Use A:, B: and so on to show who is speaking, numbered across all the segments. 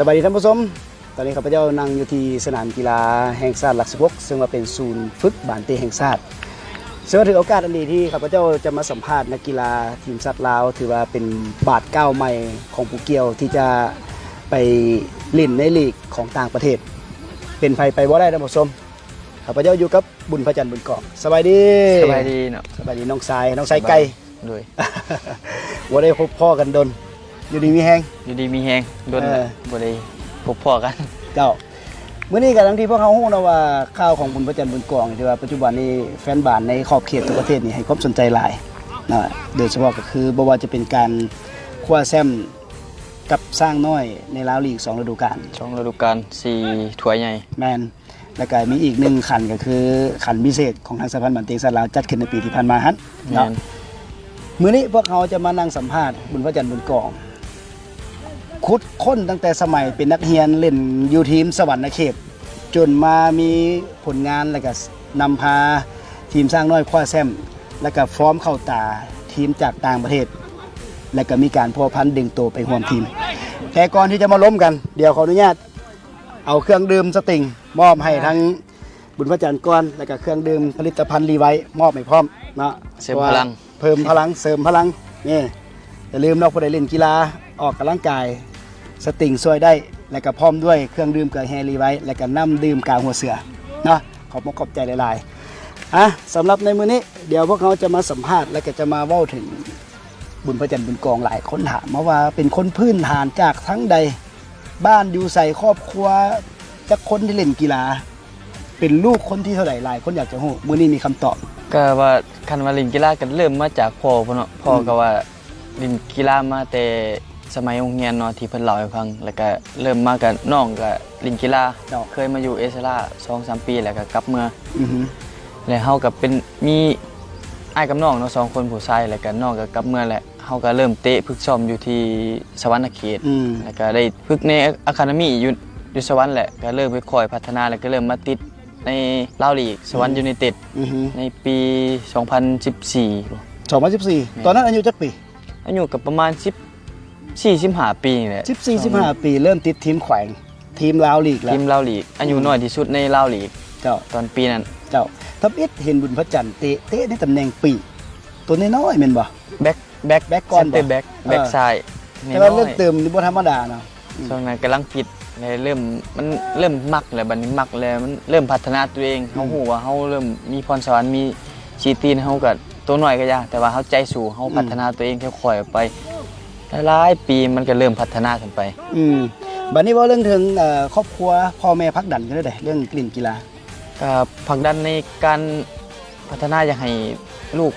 A: สวัสดีท่านผู้ชม ตอนนี้ข้าพเจ้านั่งอยู่ที่สนามกีฬาแห่งชาติหลักสิบกซึ่งว่าเป็นศูนย์ฝึกบานเตแห่งชาติซึ่งว่าถือโอกาสอันดีที่ข้าพเจ้าจะมาสัมภาษณ์นักกีฬาทีมชาติลาว ถือว่าเป็นบาทก้าวใหม่ของปูเกียวที่จะไปเล่นในลีกของต่างประเทศ เป็นไฟไปว่าได้ท่านผู้ชมข้าพเจ้าอยู่กับบุญพระจันทร์บุญเกาะสบายดี
B: สบายดีเนาะ
A: สบายดีน้องสายน้องสายไก่
B: ด้วย
A: ว่าได้พบพ่อกันดน อยู่ดีมีแฮง
B: อยู่ดีมีแฮงโดน
A: เออ
B: บ่ได้พบพ่อกัน
A: เจ้ามื้อนี้ก็ทั้งที่พวกเขาฮู้นะว่าข่าวของบุญพระจันทร์บุญกองที่ว่าปัจจุบันนี้แฟนบ้านในขอบเขตทุกประเทศนี่ให้ความสนใจหลายนะโดยเฉพาะก็คือบ่ว่าจะเป็นการคว้าแชมป์กับสร้างน้อยในลาวลีก2ฤดูกาล
B: ช่องฤดูกาล4ถ้วยใหญ่
A: แมนแล้วก็มีอีกหนึ่งขันก็คือขันพิเศษของทางสะพานบันเตงสลาวจัดขึ้นในปีที่ผ่านมาฮั่น
B: แม่
A: เนาะ
B: น
A: มื้อนี้พวกเขาจะมานั่งสัมภาษณ์บุญพระจันทร์บุญกอง คุดค้นตั้งแต่สมัยเป็นนักเรียนเล่นอยู่ทีมสวรรค์เขต จนมามีผลงานแล้วก็นำพาทีมสร้างน้อยคว้าแชมป์แล้วก็ฟอร์มเข้าตาทีมจากต่างประเทศ แล้วก็มีการพัวพันดึงตัวไปร่วมทีม แต่ก่อนที่จะมาล้มกัน เดี๋ยวขออนุญาตเอาเครื่องดื่มสติงมอบให้ทั้งบุญพระจันทร์ก้อนแล้วก็เครื่องดื่มผลิตภัณฑ์รีไว้มอบให้พร้อมเนาะ
B: เสริมพลัง
A: เพิ่มพลังเสริมพลังนี่อย่าลืมเราผู้ใดเล่นกีฬาออกกำลังกาย สติงช่วยได้ และก็พร้อมด้วยเครื่องดื่มเกลือแฮรีไว้ และก็น้ำดื่มกลางหัวเสือเนาะขอบมกขอบใจหลายๆอะสำหรับในมื้อนี้เดี๋ยวพวกเขาจะมาสัมภาษณ์และก็จะมาเว้าถึงบุญพระจันทร์บุญกองหลายคนถามมาว่าเป็นคนพื้นฐานจากทั้งใดบ้านอยู่ใส่ครอบครัวจะคนที่เล่นกีฬา เป็นลูกคนที่เท่าไหร่หลายคนอยากจะรู้มื้อนี้มีคำตอบ
B: ก็ว่าคันว่าเล่นกีฬากันเริ่มมาจากพ่อพุ่นเนาะพ่อก็ว่าเล่นกีฬามาแต่ สมัยโรงเรียนเนาะที่เพิ่นเล่าให้ฟัง แล้วก็เริ่มมากับน้องก็เล่นกีฬา
A: เนาะ
B: เคยมาอยู่เอสลา2-3ปีแล้วก็กลับเมื่อ
A: อือหือ
B: แล้วเฮาก็เป็นมีอ้ายกับน้องเนาะสองคนผู้ชายแล้วก็น้องก็กลับเมื่อแหละเฮาก็เริ่มเตะฝึกซ้อมอยู่ที่สวรรณเขต
A: อืม
B: แล้วก็ได้ฝึกในอะคาเดมี่อยู่อยู่สวรรค์แหละก็เริ่มไปคอยพัฒนาแล้วก็เริ่มมาติดในลาวลีกสวรรค์ยูไนเต็ด
A: อือหือ
B: ในปี 2014บ่
A: 2014ตอนนั้นอายุจักปี
B: อายุกับประมาณ 10 45ปีนี่แหละ
A: 14 15 ปีเริ่มติดทีมแขวงทีมลาวลีกแล้
B: ที
A: ว
B: มลาวลีกอายุน้อยที่สุดในลาวลีก
A: เจ้า
B: ตอนปีนั้น
A: เจ้าทับอิดเห็นบุญพระจันทร์เตะเตะในตำแหน่งปีกตัวน้อยๆแม่นบ่
B: แบ็คแบ็ค
A: แบ็คก่อนบ่
B: เซนเตอร์แบ็คแบ็ค
A: เออ
B: ซ้าย
A: แต่ว่า
B: น้
A: เริ่
B: อ
A: ม
B: ย
A: เติมนี่บ่ธรรมดาเนาะ
B: ช่วงนั้นกำลังฟิตเลยเริ่มมันเริ่มมักแล้วบัดนี้มักแล้วมันเริ่มพัฒนาตัวเองเฮาฮู้ว่าเฮาเริ่มมีพรสวรรค์มีชีตีนเฮาก็ตัวน้อยก็ยาแต่ว่าเฮาใจสู้เฮาพัฒนาตัวเองค่อยๆไป หลายๆปีมันก็เริ่มพัฒนาขึ้นไป
A: อืมบัดนี้เว่าเรื่องถึงเอ่อครอบครัวพ่อแม่พักดันกันได้เรื่องกลิ่นกีฬา
B: ก็ผลักดันในการพัฒนาอยากให้ลูก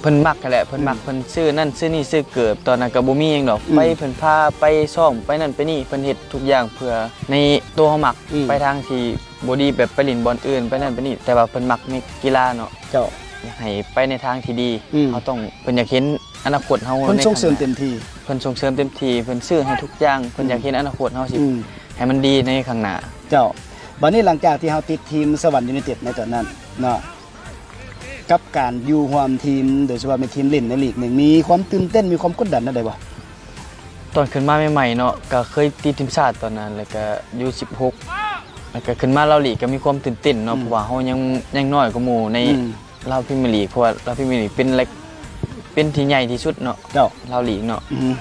B: เพิ่นมักนั่นแหละเพิ่นมักเพิ่นซื้อนั่นซื้อนี่ซื้อเกิบตอนนั้นก็บ่มีหยังดอกไปเพิ่นพาไปซ่อมไปนั่นไปนี่เพิ่นเฮ็ดทุกอย่างเพื่อในตัวเฮามัก
A: อืม
B: ไปทางที่บ่ดีแบบไปเล่นบอลอื่นไปนั่นไปนี่แต่ว่าเพิ่นมักในกีฬาเนาะ
A: เจ้า
B: อยากให้ไปในทางที่ดี
A: อืม
B: เฮาต้องเพิ่นอยากเห็น อนาคตเฮา
A: เพิ่น
B: ใน
A: ส่งเสริม
B: ข้าห
A: เต็
B: น้าม
A: ที่
B: เพิ่นส่งเสริมเต็มที่เพิ่นซื้อให้ทุกอย่างเพิ่นอยากเห็นอนาคตเฮาสิ
A: อืม
B: ให้มันดีในข้างหน้า
A: เจ้าบัดนี้หลังจากที่เฮาติดทีมสวรรค์ยูไนเต็ดในตอนนั้นเนาะกับการอยู่ร่วมทีมโดยเฉพาะเป็นทีมเล่นในลีกหนึ่งมีความตื่นเต้นมีความกดดันอะไรบ่
B: ตอนขึ้นมาใหม่ๆเนาะก็เคยตีทีมชาติตอนนั้นแล้วก็อายุ16แล้วก็ขึ้นมาเราลีกก็มีความตื่นเต้นเนาะเพราะว่าเฮายังยังน้อยกว่าหมู่ใน
A: อืม
B: ลาวพรีเมียร์ลีกเพราะว่าลาวพรีเมียร์ลีกเป็น เล็กเป็นที่ใหญ่ที่สุดเนาะ
A: เจ้า
B: ลาวลีกเนาะ
A: อืม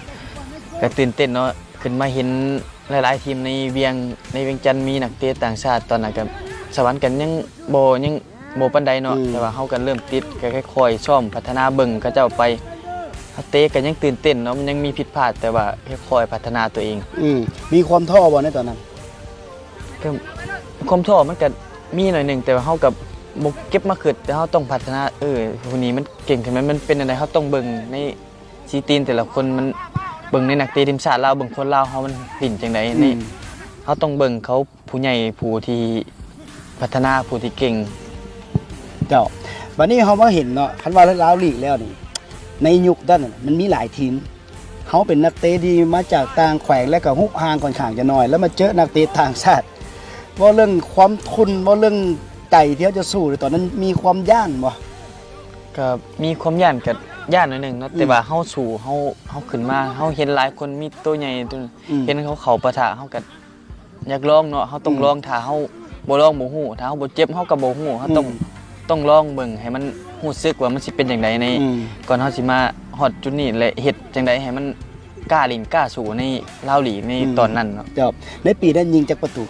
B: ก็ตื่นเต้นเนาะขึ้นมาเห็นหลายๆทีมในเวียงในเวียงจันทน์มีนักเตะต่างชาติตอนนั้นก็สวรรค์กันยังบ่ยังบ่ปานใดเนาะแต่ว่าเฮาก็เริ่มติดก็ค่อยๆซ่อมพัฒนาเบิ่งเขาเจ้าไปเฮาเตะก็ยังตื่นเต้นเนาะมันยังมีผิดพลาดแต่ว่าค่อยๆพัฒนาตัวเอง
A: อืมมีความท้อบ่ในตอนนั้น
B: ก็ความท้อมันก็มีหน่อยหนึ่งแต่ว่าเฮากับ บ่เก็บมาขึ้นแต่เฮาต้องพัฒนาเออคนนี้มันเก่งขึ้นไหมมันเป็นอะไรเฮาต้องเบิ่งในซีตีนแต่ละคนมันเบิ่งในนักเตะทีมชาติลาวเบิ่งคนลาวเฮามันปิ่นจังได
A: อื
B: นี่
A: ม
B: เฮาต้องเบิ่งเขาผู้ใหญ่ผู้ที่พัฒนาผู้ที่เก่ง
A: เจ้าบัดนี้เฮามาเห็นเนาะคันว่าลาวลีกแล้วนี่ในยุคนั้นน่ะมันมีหลายทีมเฮาเป็นนักเตะที่มาจากต่างแขวงและก็ฮุกห่างค่อนข้างจะน้อย แล้วมาเจอนักเตะต่างชาติว่าเรื่องความทุนว่าเรื่อง ไก่ที่เขาจะสู้ในตอนนั้นมีความย่านบ่
B: ก็มีความย่านกับย่านหน่อยหนึงเนาะแต่
A: อืม
B: ว่าเฮาสู่เฮาเฮาขึ้นมาเฮาเห็นหลายคนมีตัวใหญ่ตัว
A: อืม
B: เห็นเขาเข้าปะทะเฮาก็อยากลองเนาะเฮาต้อง
A: อืม
B: ลองถ้าเฮาบ่ลองบ่ฮู้ถ้าเฮาบ่เจ็บเฮาก็บ่ฮู้เฮาต้อง
A: อืม
B: ต้องลองเบิ่งให้มันรู้สึกว่ามันสิเป็นจังไดใน
A: อืม
B: ก่อนเฮาสิมาฮอดจุดนี้และเฮ็ดจังไดให้มันกล้าลิ้นกล้าสู่ในลาวหลีใน
A: อืม
B: ตอนนั้นเนาะ
A: เจ้าในปีนั้นยิงจากประตู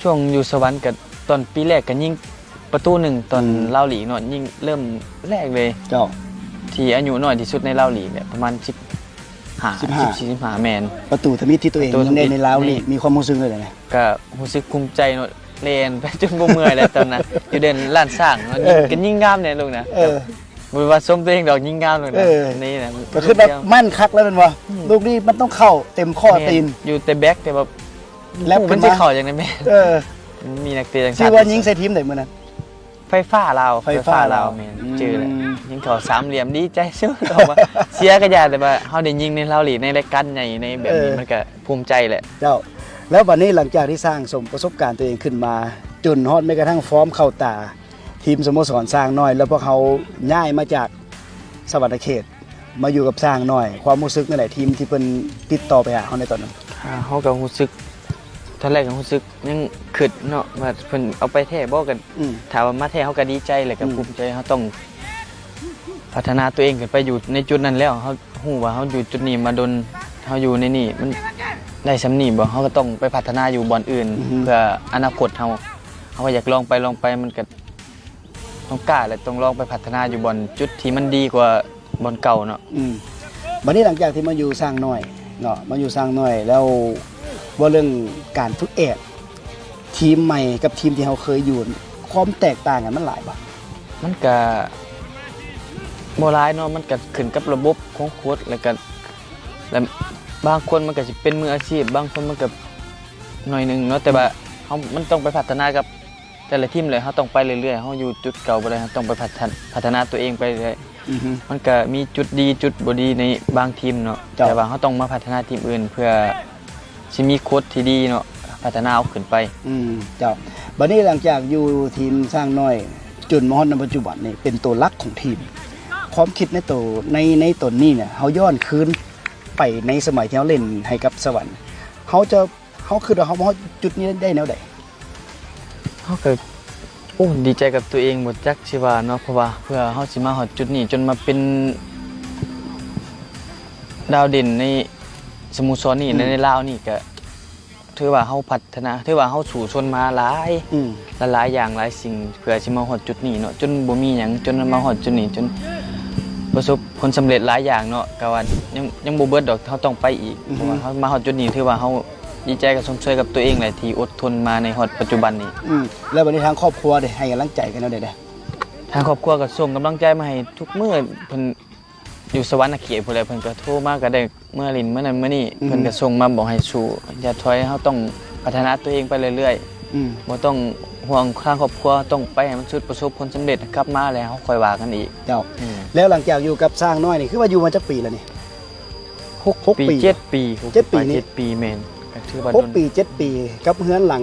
B: ช่วงอยู่สวรรค์กับ ตอนปีแรกก็ยิงประตูหนึ่งตอน
A: อืม
B: ลาวหลีเนาะยิงเริ่มแรกเลย
A: เจ้า
B: ที่อายุน้อยที่สุดในลาวหลีเนี่ยประมาณ10
A: สิบ
B: 5
A: ห้า
B: 10 45แมน
A: ประตูทมิตที่ตัวเอง
B: ประตูทมิ
A: ใน
B: ต
A: ในลาว
B: นี่
A: นี่มีความรู้สึกเลยนะ
B: ก็รู้สึกภูมิใจเนาะเล่นไปจนบ่เมื่อยแล้วตอนนั้น อยู่เดินล้านสร้างเนาะ
A: เออ
B: กันยิ่งงามเนี่ยลูกนะ
A: เออ
B: บ่ว่าสมตัวเองดอกยิ่งงามลูก
A: เอ
B: นะ
A: อ
B: นี่นะ
A: ก็คือแบบมั่นคักแล้วเป็นว่าลูกนี้มันต้องเข้าเต็มข้อตีน
B: อยู่แต่แบ็คแต่แบบ
A: แล้ว
B: มั
A: ขึ้
B: น
A: น
B: สิ
A: มา
B: เข้าจังได๋แม่
A: เออ
B: มีนักเตะจัง
A: ชื่อว่ายิงใส่ทีมไหนมื้อนั้น
B: ไฟฟ้าลาว
A: ไฟฟ้าลาว
B: แม่น
A: อืม
B: ชื่อเลยยิงเขาสามเหลี่ยมดีใจสุดออกมาเสียก็อย่าแต่ว่าเฮาได้ยิงในลาวหลีในรายการใหญ่ในแบบนี้มันก็ภูมิใจแหละ
A: เจ้า แล้ววันนี้หลังจากที่สร้างสมประสบการณ์ตัวเองขึ้นมา จนฮอดแม้กระทั่งฟอร์มเข้าตา ทีมสโมสรสร้างน้อย แล้วพวกเขาย้ายมาจากสวรรณเขต มาอยู่กับสร้างน้อย ความรู้สึกนั่นแหละทีมที่เพิ่นติดต่อไปหาเขาในตอนนั้น
B: อ่าเฮาก็รู้สึกต อนแรกก็รู้สึกยังคิดเนาะว่าเพิ่นเอาไปแท้บ่กัน
A: อืม
B: ถามว่ามาแท้เฮาก็ดีใจแหละก็
A: อืม
B: ภูมิใจเฮาต้อง พัฒนาตัวเองขึ้นไปอยู่ในจุดนั้นแล้วเฮาฮู้ว่าเฮาอยู่จุดนี้มาดนเฮาอยู่ในนี่มันได้สำนีบ่เฮาก็ต้องไปพัฒนาอยู่บ่อนอื่น เพื่ออนาคตเฮาเฮาก็อยากลองไปลองไปมันก็ต้องกล้าและต้องลองไปพัฒนาอยู่บ่อนจุดที่มันดีกว่าบ่อนเก่าเนาะ
A: อืมวันนี้หลังจากที่มาอยู่สร้างน้อยเนาะมาอยู่สร้างน้อยแล้ว ว่าเรื่องการฝึกแอบทีมใหม่กับทีมที่เขาเคยอยู่ความแตกต่างกันมันหลายปะ
B: มันก็บ่ร้ายเนาะมันก็ขึ้นกับระบบของโค้ชแล้วก็แล้วบางคนมันก็สิเป็นมืออาชีพ บางคนมันก็หน่อยหนึงเนาะแต่ว่าเฮามันต้องไปพัฒนากับแต่ละทีมเลยเฮาต้องไปเรื่อยๆเฮาอยู่จุดเก่าบ่ได้เฮาต้องไปพัฒนาพัฒนาตัวเองไปเรื่อย
A: อือฮึ
B: มันก็มีจุดดีจุดบ่ดีในบางทีมเนาะ
A: จ้ะ
B: แต่ว่าเฮาต้องมาพัฒนาทีมอื่น เพื่อ สิมีโค้ชที่ดีเนาะพัฒนาเอาขึ้นไป
A: อืมเจ้าบัดนี้หลังจากอยู่ทีมสร้างน้อย จนมาฮอดในปัจจุบันนี่เป็นตัวหลักของทีม ความคิดในตัวในในตนนี้เนี่ยเขาย้อนคืนไปในสมัยที่เขาเล่นให้กับสวรรค์เขาจะเขาคือว่าเขามาฮอดจุดนี้ได้แนวใด
B: เฮาก็โอ้ดีใจกับตัวเองหมดจักสิว่าเนาะเพราะว่าเพื่อเฮาสิมาฮอดจุดนี้จนมาเป็นดาวเด่นใน สโมุทรนี่ในในลาวนี่ก็ถือว่าเฮาพัฒนาถือว่าเฮาสู่ชนมาหลาย
A: อืม
B: หลายๆอย่างหลายสิ่งเพื่อสิมาฮอดจุดนี้เนาะจนบ่มีหยังจนมาฮอดจุดนี้จน ประสบผลสำเร็จหลายอย่างเนาะก็ว่ายังยังบ่เบิดดอกเฮาต้องไปอีกเพราะว่าเฮามาฮอดจุดนี้ถือว่าเฮาดีใจกับสมช่วยกับตัวเองแหละที่อดทนมาในฮอดปัจจุบันนี้
A: อืมแล้ววันนี้ทางครอบครัวได้ให้กำลังใจกันแนวใดเด้
B: ทางครอบครัวก็ส่งกำลังใจมาให้ทุกมื้อเพิ่น อยู่สวรรค์เขตพุ่นแหละเพิ่นก็โทรมาก็ได้เมื่อลินเมื่อนั้นเมื่อนี้เพิ่นก็ส่งมาบอกให้สู้อย่าถอยเฮาต้องพัฒนาตัวเองไปเรื่อย
A: อืม
B: ๆบ่ต้องห่วงทางครอบครัวต้องไปให้มันสุดประสบผลสำเร็จกลับมาแล้วเฮาค่อยว่ากันอีก
A: เจ้า
B: อืม
A: แล้วหลังจากอยู่กับสร้างน้อยนี่คือว่าอยู่มาจักปีแล้วนี่ หกหก
B: ปี
A: ปี
B: เจ็ดปี
A: เจ็ดปีนี่
B: เจ็ดปีแม่นก็ถือว่า
A: หก
B: โดน
A: ปีเจ็ดปีกับเฮือนหลัง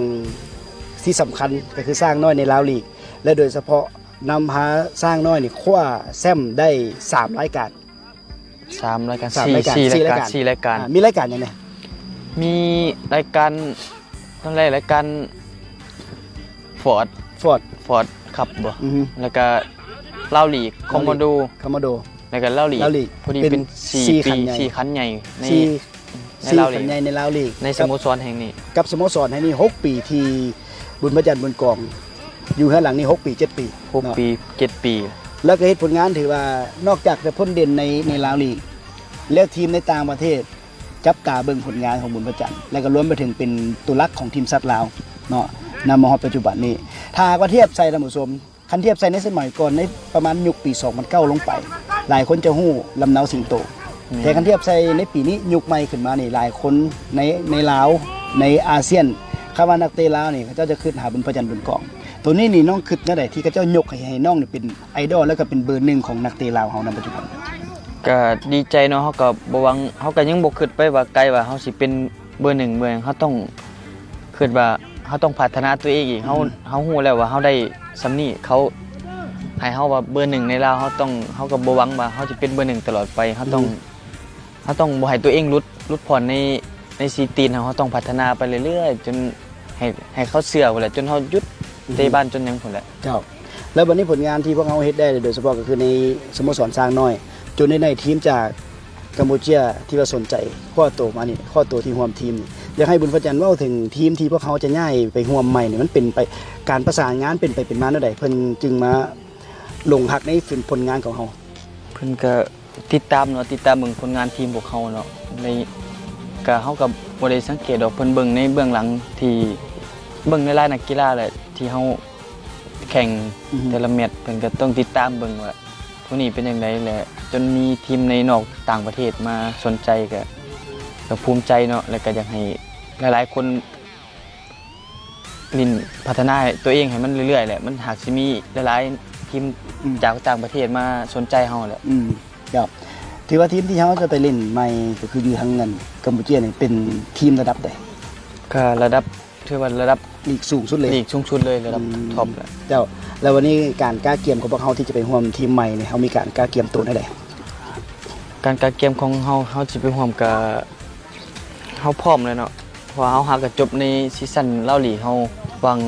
A: ที่สำคัญก็คือสร้างน้อยในลาวลีก และโดยเฉพาะนำพาสร้างน้อยนี่คว้าแซมได้สามรายการ
B: สามรายการ
A: สาม
B: สี่
A: รายการ
B: สี่
A: สี่
B: ราย
A: ราย
B: กา
A: การร
B: สี่รายการ
A: อ่ามีรายการยังไง
B: มีรายการตอนแรกรายการฟอร์ด
A: ฟอร์ด
B: ฟอร์ดขับบ่
A: อือฮึ
B: แล้วก็เล่าหลีกคอมโมโด
A: คามาโด
B: แล้วก็เล่าหลีก
A: เล่าหลีก
B: พอดี
A: เป็น
B: เป็นสี่
A: สี่
B: ปี
A: คันใหญ่
B: สี่คันใหญ่ใน
A: สี่
B: ใน
A: สี่
B: ลาวลีก
A: ขันใหญ่ในลาวลีก
B: ในสโมสรแห่งนี้
A: กับสโมสรให้นี่หกปีที่บุญพระจันทร์บนกอง อยู่ข้างหลังนี่หกปีเจ็ดปี
B: หก
A: เนาะ
B: ปีเจ็ดปี
A: แล้วก็เฮ็ดผลงานถือว่านอกจากจะพ้นเด่นในในลาวลีกแล้วทีมในต่างประเทศ จับตาเบิ่งผลงานของบุญพระจันทร์และก็รวมไปถึงเป็นตัวหลักของทีมซัดลาวเนาะนำมาฮอดปัจจุบันนี้ ถ้าหากว่าเทียบใส่ท่านผู้ชมคันเทียบใส่ในสมัยก่อนในประมาณยุคปี 2009 ลงไป หลายคนจะฮู้ลำเนาสิงโต แต่คันเทียบใส่ในปีนี้ยุคใหม่ขึ้นมานี่หลายคนในในลาวในอาเซียนคำว่านักเตะลาวนี่เขาเจ้าจะขึ้นหาบุญพระจันทร์บนกอง ตัวนี้นี่น้องคิดนั่นแหละที่เขาเจ้ายกให้ให้น้องนี่เป็นไอดอลแล้วก็เป็นเบอร์หนึ่งของนักเตะลาวเฮาในปัจจุบัน
B: ก็ดีใจเนาะเขาก็บ่หวังเขาก็ยังบ่คิดไปว่าไกลว่าเขาสิเป็นเบอร์หนึ่งเบอร์หนึ่งเขาต้องคิดว่าเขาต้องพัฒนาตัวเองอีกเขาเขาฮู้แล้วว่าเขาได้สำนี้เขาให้เฮาว่าเบอร์หนึ่งในลาวเฮาต้องเฮาก็บ่หวังว่าเฮาจะเป็นเบอร์หนึ่งตลอดไปเฮาต้องเฮาต้องบ่ให้ตัวเองหลุดหลุดผ่อนในในซีตีนเฮาเฮาต้องพัฒนาไปเรื่อยๆจนให้ให้เขาเชื่อพุ่นแหละจนเฮาหยุด เตะบ้านจนหยังพุ่นแหละ
A: เจ้า แล้ววันนี้ผลงานที่พวกเขาเฮ็ดได้โดยเฉพาะก็คือในสโมสรสร้างน้อย จนในในทีมจากกัมพูเชียที่ว่าสนใจ ข้อโตมานี่ข้อโตที่ร่วมทีมนี่อยากให้บุญพระจันทร์เว่าถึงทีมที่พวกเขาจะย้ายไปร่วมใหม่นี่มันเป็นไปการประสานงานเป็นไปเป็นมาเท่าใดเพิ่นจึงมาลงหักในผลงานของเขา
B: เพิ่นก็ติดตามเนาะติดตามเบิ่งผลงานทีมพวกเขาเนาะในก็เฮาก็บ่ได้สังเกตดอกเพิ่นเบิ่งในเบื้องหลังที่เบิ่งในรายนักกีฬาแหละ ที่เฮาแข่ง
A: อือฮึ
B: แต่ละแมตช์เพิ่นก็ต้องติดตามเบิ่งว่าผู้นี้เป็นจังไดแหละจนมีทีมในนอกต่างประเทศมาสนใจก็ก็ภูมิใจเนาะแล้วก็อยากให้หลายๆคนลินพัฒนาตัวเองให้มันเรื่อยๆแหละมันหากสิมีหลายๆทีม
A: อืม
B: จากต่างประเทศมาสนใจเฮาแหละ
A: อืมครับถือว่าทีมที่เขาจะไปเล่นใหม่ก็คืออยู่ทางเงินกัมพูเชียนี่เป็นทีมระดับใด
B: ก็ระดับ ถือว่าระดับ
A: ลีกสูงสุดเลย
B: ลีกสูงสุดเลยระดับ
A: อืม
B: ท็อปแหละ
A: เจ้าแล้ววันนี้การกล้าเกียมของพวกเขาที่จะไปร่วมทีมใหม่เนี่ยเขามีการกล้าเกียมตัวได้ใด
B: การการเกมของเฮาเฮาสิไปร่วมกับเฮาพร้อมเลยเนาะเพราะว่าเฮาหาก็จบในซีซั่นเล่าลีกเฮาวาง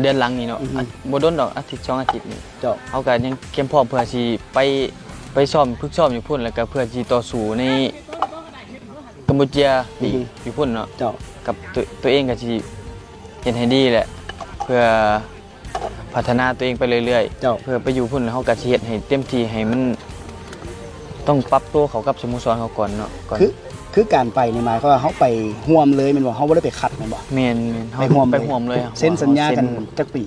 B: เดือนหลังนี่เนาะอะบ่โดนดอกอาทิตย์สองอาทิตย์นี่
A: เจ้า
B: เฮาก็ยังเกมพร้อมเพื่อสิไปไปซ้อมฝึกซ้อมอยู่พุ่นแล้วก็เพื่อสิต่อสู้ในกัมพูเชียลีกอยู่พุ่นเนาะ
A: เจ้า
B: กับตัวตัวเองก็สิเห็นให้ดีแหละ เพื่อพัฒนาตัวเองไปเรื่อยๆ
A: เจ้า
B: เพื่อไปอยู่พุ่นแล้วเขาก็สิเฮ็ดให้เต็มที่ให้มันต้องปรับตัวเขากับสโมสรเขาก่อนเนาะก่อน
A: คือคือการไปในหมายเขามว่าเขาไปห่วมเลยแมันบอกเขาไม่ได้ไปคัดแมันบอก
B: แม่นแม่นเฮา
A: ไปห่วม
B: ไปห่วมเลย
A: เซ็นสัญญากัน
B: เซ็
A: จักปี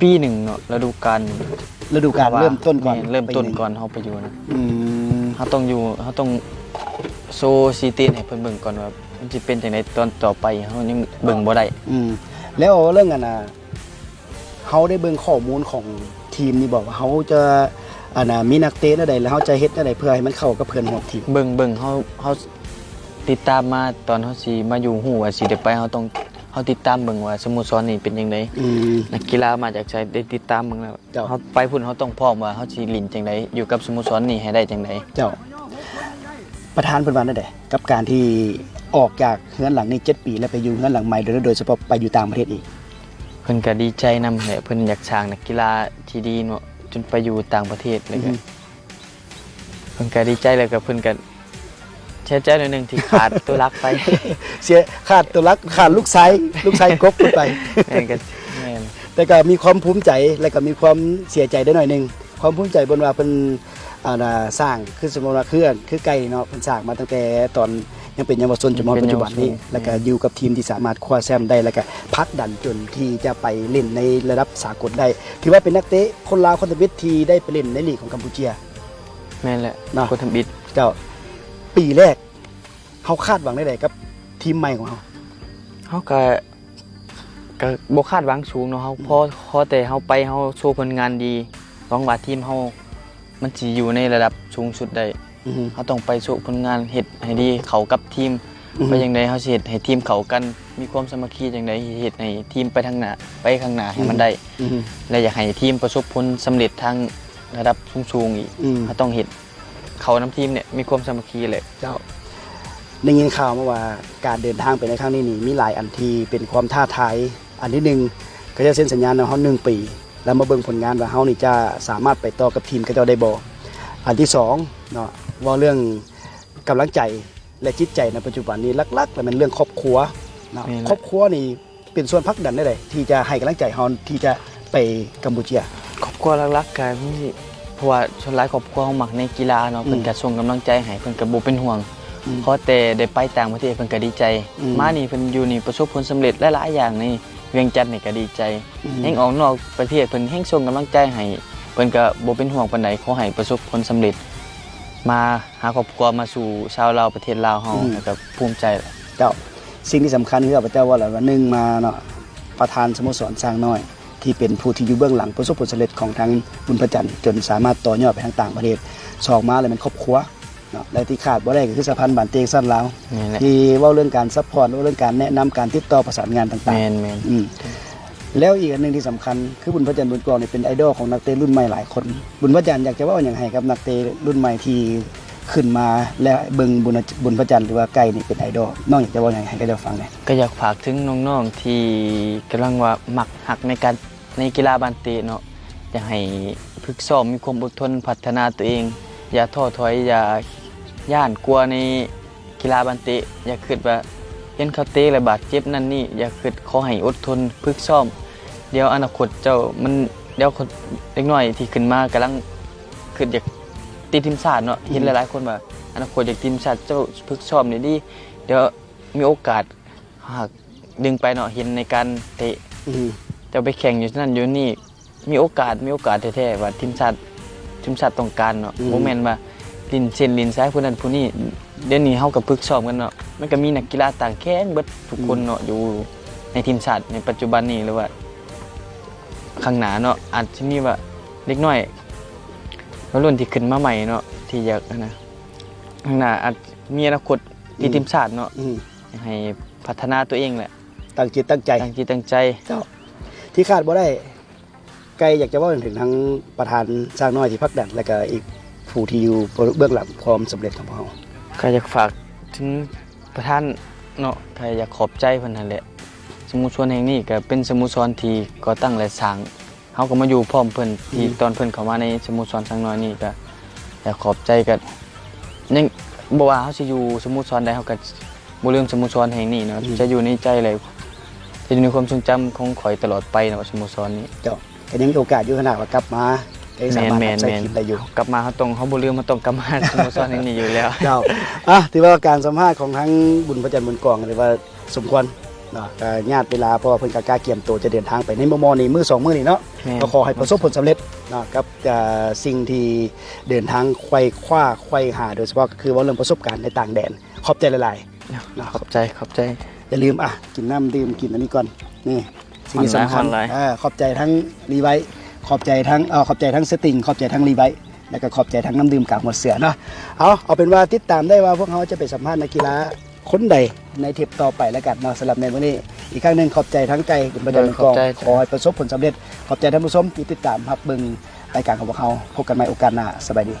B: ปีหนึ่งเนาะฤดูกาล
A: ฤดูกาลเริ่มต้นก่อน
B: แเริ่มต้น
A: ปีหง
B: ก่อนเฮาไปอยู่นะ
A: อืม
B: เฮาต้องอยู่เฮาต้องโซซีตีนให้เพิ่นเบิ่งก่อนว่า มันสิเป็นจังไดตอนต่อไปเฮายังเบิ่งบ่ได้
A: อืมแล้วเรื่องกันนะเขาได้เบิ่งข้อมูลของทีมนี่บอกว่าเขาจะอันน่ะมีนักเตะอะไรแล้วเขาจะเฮ็ดอะไรเพื่อให้มันเข้ากับเพื่อนร่วมทีม
B: เบิ่งเบิ่งเฮาเฮาติดตามมาตอนเฮาสิมาอยู่ฮู้ว่าสิได้ไปเฮาต้องเฮาติดตามเบิ่งว่าสโมสรนี่เป็นจังได
A: อืม
B: นักกีฬามาจากใจได้ติดตามมึงแล้ว
A: เจ้า
B: เขาไปพุ่นเขาต้องพร้อมว่าเขาสิลินจังไดอยู่กับสโมสรนี่ให้ได้จังได
A: เจ้า ประธานเพิ่นว่าได้กับการที่ ออกจากเฮือนหลังนี้7ปี แล้วไปอยู่เฮือนหลังใหม่โดยโดยเฉพาะไปอยู่ต่างประเทศอีก
B: เพิ่นก็ดีใจนำแหละเพิ่นอยากสร้างนักกีฬาที่ดีเนาะจนไปอยู่ต่างประเทศเลยก็
A: อือฮึ
B: เพิ่นก็ดีใจเลยก็เพิ่นก็เสียใจหน่อยหนึงที่ขาดตัวรักไป
A: เสียขาดตัวรักขาดลูกไซลูกไซกบขึ้นไป
B: แม่นก็แม่น
A: แต่ก็มีความภูมิใจและก็มีความเสียใจได้หน่อยหนึงความภูมิใจบนว่าเป็นอ่าน่ะสร้างคือสมมติว่าเคลื่อนคือไกลเนาะเพิ่นสร้างมาตั้งแต่ตอน ยังเป็นเยาวชนจนมาปัจจุบันนี้แล้วก็อยู่กับทีมที่สามารถคว้าแชมป์ได้แล้วก็พักดันจนที่จะไปเล่นในระดับสากลได้ ถือว่าเป็นนักเตะคนลาวคนทวิตที่ได้ไปเล่นในลีกของกัมพูเชีย
B: แม่นแหละ
A: เนาะ
B: คนทำบิด
A: เจ้าปีแรกเขาคาดหวังได้ไดกับ ทีมใหม่ของเขา
B: เฮาก็ก็บ่คาดหวังสูงเนาะเฮาพอพอแต่เฮาไปเฮาโชว์ผลงานดีหวังว่าทีมเฮามันสิอยู่ในระดับสูงสุดได้
A: อือฮึ
B: เขาต้องไปสู่ผลงานเฮ็ดให้ดีเขากับทีม
A: อือฮึ
B: ไปยังไดเขาสิเฮ็ดให้ทีมเขากันมีความสามัคคีจังไดเฮ็ดให้ทีมไปทางหน้าไปข้างหน้าให้มันได้
A: อือฮึ
B: และอยากให้ทีมประสบผลสำเร็จทางระดับสูงๆอีก
A: อืม
B: เขาต้องเฮ็ดเขานํทีมเนี่ยมีความสามัคคีเลย
A: เจ้าได้ยินข่าวมาว่าการเดินทางไปในครั้งนี้นี่มีหลายอันที่เป็นความท้าทายอันที่หนึ่งก็จะเซ็นสัญญาณในเขาหนึ่งปี แล้วมาเบิ่งผลงานว่าเขานี่จะสามารถไปต่อกับทีมก็จะได้บ่อันที่สองเนาะ ว่าเรื่องกำลังใจและจิตใจในปัจจุบันนี้ลักๆแล้วมันเรื่องครอบครัวเนาะครอบครัวนี่เป็นส่วนพักดันได้เลยที่จะให้กำลังใจเขาที่จะไปกัมพูเชีย
B: ครอบครัวหลักๆก็มีเพราะว่าส่วนหลายครอบครัวเขามักในกีฬาเนาะ
A: อืม
B: เพิ่นก็ส่งกำลังใจให้เพิ่นก็บ่เป็นห่วง
A: อืม
B: เพราะแต่ได้ไปต่างประเทศเพิ่นก็ดีใจ
A: อืม
B: มานี่เพิ่นอยู่นี่ประสบผลสำเร็จหลายๆอย่างนี่เวียงจันทน์นี่ก็ดีใจ
A: อืม
B: แห่งออกนอกประเทศเพิ่นแห่งส่งกำลังใจให้เพิ่นก็บ่เป็นห่วงปานใดขอให้ประสบผลสำเร็จ มาหาครอบครัวมาสู่ชาวลาวประเทศลาวเฮา
A: อืม
B: แล้วก็ภูมิใจแหละ
A: เจ้าสิ่งที่สำคัญคือข้าพเจ้าว่าอะไรว่าหนึ่งมาเนาะประธานสโมสรสร้างน้อย ที่เป็นผู้ที่อยู่เบื้องหลังประสบผลสำเร็จของทางบุญพระจันทร์จนสามารถต่อยอดไปทางต่างประเทศสองมาเลยมันครอบครัวเนาะและที่ขาดบ่ได้ก็คือสะพานบานเตงสั้นลาว
B: นี่แหละ
A: ที่เว่าเรื่องการซัพพอร์ตเว่าเรื่องการแนะนำการติดต่อประสานงานต่าง
B: แม่นแม่น
A: ๆอืม แล้วอีกอันหนึ่งที่สำคัญคือบุญพระจันทร์บุญกองเนี่ยเป็นไอดอลของนักเตะรุ่นใหม่หลายคน บุญพระจันทร์อยากจะว่าอย่างไรครับนักเตะรุ่นใหม่ที่ขึ้นมาและเบิงบุญบุญพระจันทร์หรือว่าไก่นี่เป็นไอดอลน้องอยากจะว่าอย่างไรก็จะฟังเลย
B: ก็อยากฝากถึงน้องๆที่กำลังว่าหมักหักในการในกีฬาบานเตะเนาะอยากให้ฝึกซ้อมมีความอดทนพัฒนาตัวเอง อย่าท้อถอยอย่าย่านกลัวในกีฬาบานเตะอย่าคิดว่า เห็นเขาเตะแล้วบาดเจ็บนั่นนี่อย่าคิดขอให้อดทนฝึกซ้อม เดี๋ยวอนาคตเจ้ามันเดี๋ยวคนเล็กน้อยที่ขึ้นมากำลังคิดอยากติดทีมชาติเนาะเห็นหลายๆคนว่าอนาคตอยากติดทีมชาติเจ้าฝึกซ้อมนี่ดีเดี๋ยวมีโอกาสหากดึงไปเนาะเห็นในการเตะ
A: อืม
B: จะไปแข่งอยู่ที่นั่นอยู่นี่ มีโอกาสมีโอกาสแท้ๆว่าทีมชาติทีมชาติต้องการเนาะโมเมนต์ว่าลินเซนลินซ้ายผู้นั้นผู้นี้ เดี๋ยวนี้เฮากับพึกซ้อมกันเนาะมันก็มีนักกีฬาต่างแข่งเบิดทุกคนเนาะอยู่ในทีมชาติในปัจจุบันนี้หรือว่า ข้างหน้าเนาะอาจจะมีว่าเล็กน้อยวัยรุ่นที่ขึ้นมาใหม่เนาะที่อยากนะข้างหน้าอาจมีอนาคตที่ทีมชาติเนาะ
A: อืม
B: ให้พัฒนาตัวเองแหละ
A: ตั้งจิตตั้งใจ
B: ตั้งจิตตั้งใจ
A: เจ้า ที่คาดบ่ได้ ไกลอยากจะว่าถึงทั้งประธานสร้างน้อยที่พักดันและก็อีกผู้ที่อยู่เบื้องหลังความสำเร็จของพวกเรา
B: ก็อยากฝากถึงประธานเนาะก็อยากขอบใจเพิ่นนั่นแหละ สโมุชนแห่งนี้ก็เป็นสโมุชนที่ก่อตั้งและสร้างเฮาก็มาอยู่พร้อมเพิ่นที่ตอนเพิ่นเข้ามาในสโมุชนสังน้อยนี่ก็อยากขอบใจก็ยังบ่ว่าเฮาสิอยู่สโมุชนใดเฮาก็บ่ลืมสโมุชนแห่งนี้เนาะจะอยู่ในใจเลยจะอยู่ในความทรงจำของข่อยตลอดไปเนาะสโมุชนนี้
A: เจ้าก็ยังมีโอกาสอยู่ขนาดว่ากลับมา ได้สามารถ
B: แม่น
A: ใช้
B: แม่น
A: คิดได้อยู่
B: กลับมาเฮาต้องเฮาบ่ลืมเฮาต้องกลับมาสโมุชนแห่งนี้อยู่แล้ว
A: เจ้าอะถือว่าการสัมภาษณ์ของทั้งบุญพระจันทร์บุญกองถือว่าสมควรเนาะก็ญาติเวลาเพราะว่าเพิ่นก็กล้าเกี่ยมตัวจะเดินทางไปในมมอนี้มือสองมือนี่เนาะ
B: แม่น
A: ก็ขอให้ประสบผลสำเร็จเนาะกับอ่าสิ่งที่เดินทางไขว้คว้าไขว้หา โดยเฉพาะก็คือว่าเรื่องประสบการณ์ในต่างแดนขอบใจหลายๆ
B: ขอบใจขอบใจ
A: อย่าลืมอะกินน้ำดื่มกินอันนี้ก่อนนี่สิ่งที่สำคัญ
B: ฮอนไลน์
A: อ่าขอบใจทั้งรีไวท์ ขอบใจทั้งเอ่อขอบใจทั้งสติงขอบใจทั้งรีไวท์แล้วก็ขอบใจทั้งน้ำดื่มกากหมดเสือเนาะเอาเอาเป็นว่าติดตามได้ว่าพวกเขาจะไปสัมภาษณ์นักกีฬาคนใดในเทปต่อไปแล้วกันเนาะสำหรับในวันนี้ อีกครั้งหนึ่งขอบใจทั้งไก่คุณประจันทร์กองขอให้ประสบผลสำเร็จ ขอบใจท่านผู้ชมที่ติดตามรับเบิ่งรายการของพวกเขาพบกันใหม่โอกาสหน้าสบายดี